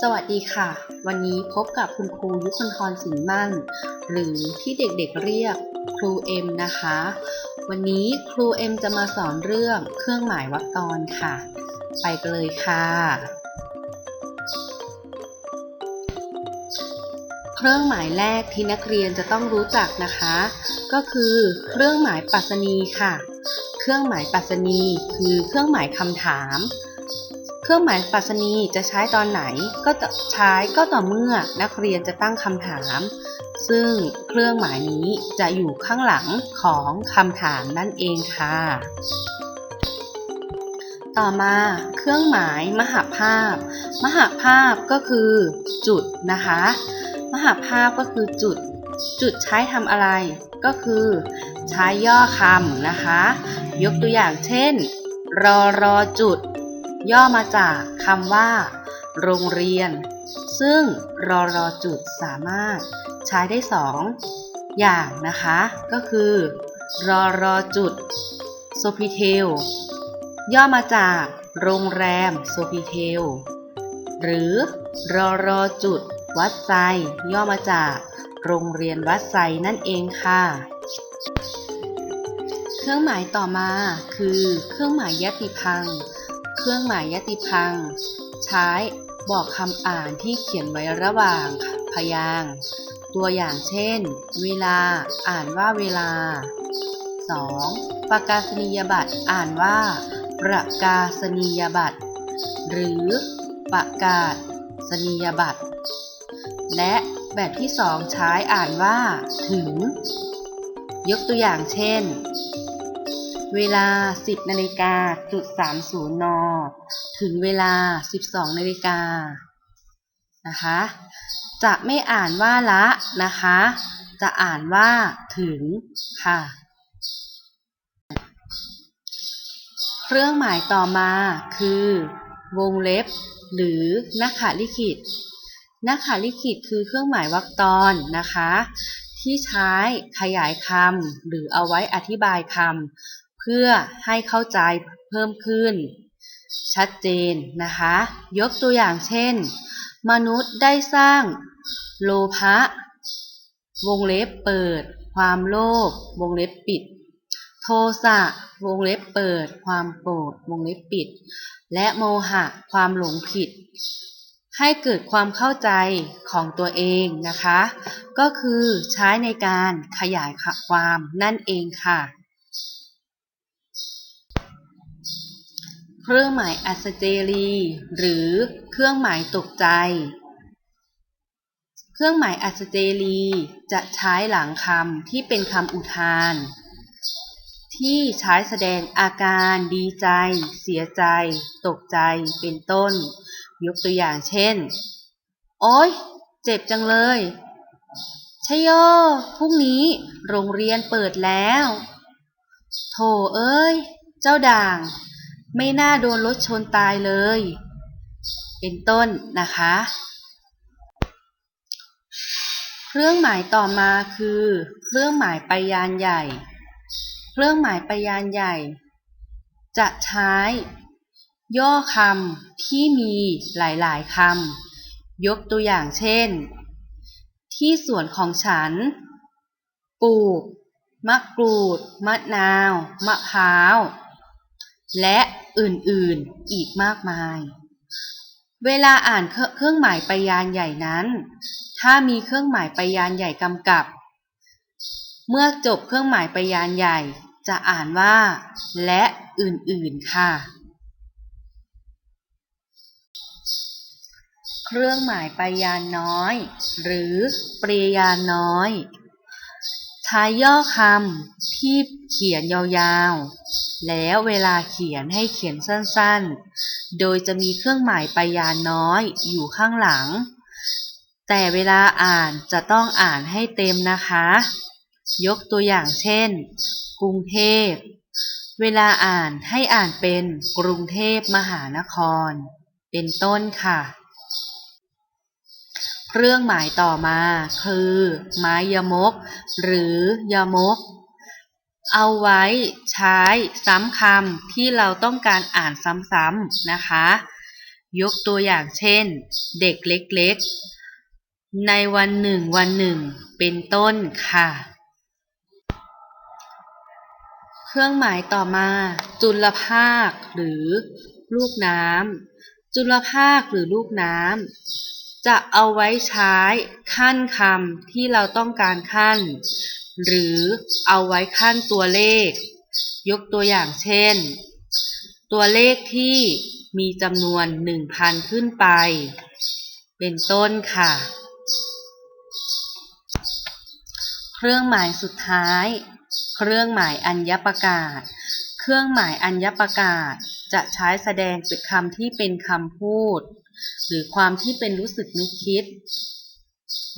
สวัสดีค่ะ วันนี้พบกับคุณครูยุคนทรสินมั่น หรือที่เด็กๆเรียกครูเอ็มนะคะ วันนี้ครูเอ็มจะมาสอนเรื่องเครื่องหมายวรรคตอนค่ะ ไปกันเลยค่ะ เครื่องหมายแรกที่นักเรียนจะต้องรู้จักนะคะ ก็คือเครื่องหมายปรัชนีค่ะ เครื่องหมายปรัชนีคือเครื่องหมายคำถาม ครื่องหมายปรัชนีจะใช้ตอนไหนก็จะใช้ก็ต่อเมื่อนักเรียนจะตั้งคำถาม ซึ่งเครื่องหมายนี้จะอยู่ข้างหลังของคำถามนั่นเองค่ะ ต่อมาเครื่องหมายมหาภาพ มหาภาพก็คือจุดนะคะ มหาภาพก็คือจุด จุดใช้ทำอะไรก็คือใช้ย่อคำนะคะ ยกตัวอย่างเช่น รอรอจุด ย่อมาจากคำว่า โรงเรียน ซึ่งรอรอจุดสามารถใช้ได้สองอย่างนะคะ ก็คือรอรอจุดโซฟิเทลย่อมาจากโรงแรมโซฟิเทลหรือรอรอจุดวัดไซย่อมาจากโรงเรียนวัดไซนั่นเองค่ะ เครื่องหมายต่อมาคือเครื่องหมายยติพังค์ เครื่องหมายยติพัง ใช้บอกคำอ่านที่เขียนไว้ระหว่างพยางตัวอย่างเช่น เวลา อ่านว่าเวลา 2. ประกาศนียบัตร อ่านว่า ประกาศนียบัตร หรือประกาศสนียบัตร และแบบที่สองใช้อ่านว่า ถึง ยกตัวอย่างเช่น เวลา 10นาฬิกาจุด30 น ถึงเวลา 12นาฬิกานะคะ จะไม่อ่านว่าละนะคะ จะอ่านว่าถึงค่ะ เครื่องหมายต่อมาคือ วงเล็บ หรือนักขาลิขิตนักขาลิขิตคือเครื่องหมายวรรคตอนนะคะที่ใช้ขยายคำหรือเอาไว้อธิบายคำ เพื่อให้เข้าใจเพิ่มขึ้น ชัดเจนนะคะ ยกตัวอย่างเช่น มนุษย์ได้สร้างโลภะวงเล็บเปิด ความโลภวงเล็บปิด โทสะวงเล็บเปิด ความโกรธวงเล็บปิด และโมหะความหลงผิด ให้เกิดความเข้าใจของตัวเองนะคะ ก็คือใช้ในการขยายความนั่นเองค่ะ เครื่องหมายอัศเจรี หรือเครื่องหมายตกใจ เครื่องหมายอัศเจรี จะใช้หลังคำที่เป็นคำอุทาน ที่ใช้แสดงอาการดีใจ เสียใจ ตกใจเป็นต้น ยกตัวอย่างเช่น โอ๊ย เจ็บจังเลยชโยพรุ่งนี้โรงเรียนเปิดแล้ว โถเอ้ย เจ้าด่าง ไม่น่าโดนรถชนตายเลย เป็นต้นนะคะ เครื่องหมายต่อมาคือ เครื่องหมายไปยานใหญ่ เครื่องหมายไปยานใหญ่ จะใช้ ย่อคำที่มีหลาย ๆคำยกตัวอย่างเช่น ที่สวนของฉัน ปลูกมะกรูด มะนาว มะพร้าว และ อื่นๆ อีกมากมาย เวลาอ่านเครื่องหมายไปยานใหญ่นั้น ถ้ามีเครื่องหมายไปยานใหญ่กำกับ เมื่อจบเครื่องหมายไปยานใหญ่ จะอ่านว่า และอื่นๆ ค่ะ เครื่องหมายไปยานน้อย หรือปริยานน้อย ใช้ย่อคำที่เขียนยาวๆ แล้วเวลาเขียนให้เขียนสั้นๆ โดยจะมีเครื่องหมายปยานน้อยอยู่ข้างหลัง แต่เวลาอ่านจะต้องอ่านให้เต็มนะคะ ยกตัวอย่างเช่น กรุงเทพ เวลาอ่านให้อ่านเป็นกรุงเทพมหานคร เป็นต้นค่ะ เครื่องหมายต่อมาคือ ไม้ยมก หรือยมก เอาไว้ใช้ซ้ำคำที่เราต้องการอ่านซ้ำๆนะคะ ยกตัวอย่างเช่น เด็กเล็กๆ ในวันหนึ่งวันหนึ่ง เป็นต้นค่ะ เครื่องหมายต่อมา จุลภาคหรือลูกน้ำจุลภาคหรือลูกน้ำ จะเอาไว้ใช้ขั้นคำที่เราต้องการขั้น หรือเอาไว้ขั้นตัวเลข ยกตัวอย่างเช่น ตัวเลขที่มีจำนวน 1,000 ขึ้นไป เป็นต้นค่ะ เครื่องหมายสุดท้าย เครื่องหมายอัญญประกาศ เครื่องหมายอัญญประกาศจะใช้แสดงเป็นคำที่เป็นคำพูด หรือความที่เป็นรู้สึกนึกคิด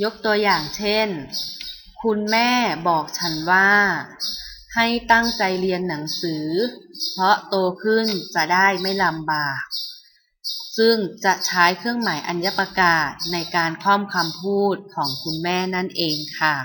ยกตัวอย่างเช่น คุณแม่บอกฉันว่า ให้ตั้งใจเรียนหนังสือ เพราะโตขึ้นจะได้ไม่ลำบาก ซึ่งจะใช้เครื่องหมายอัญญประกาศในการคล่อมคำพูดของคุณแม่นั่นเองค่ะ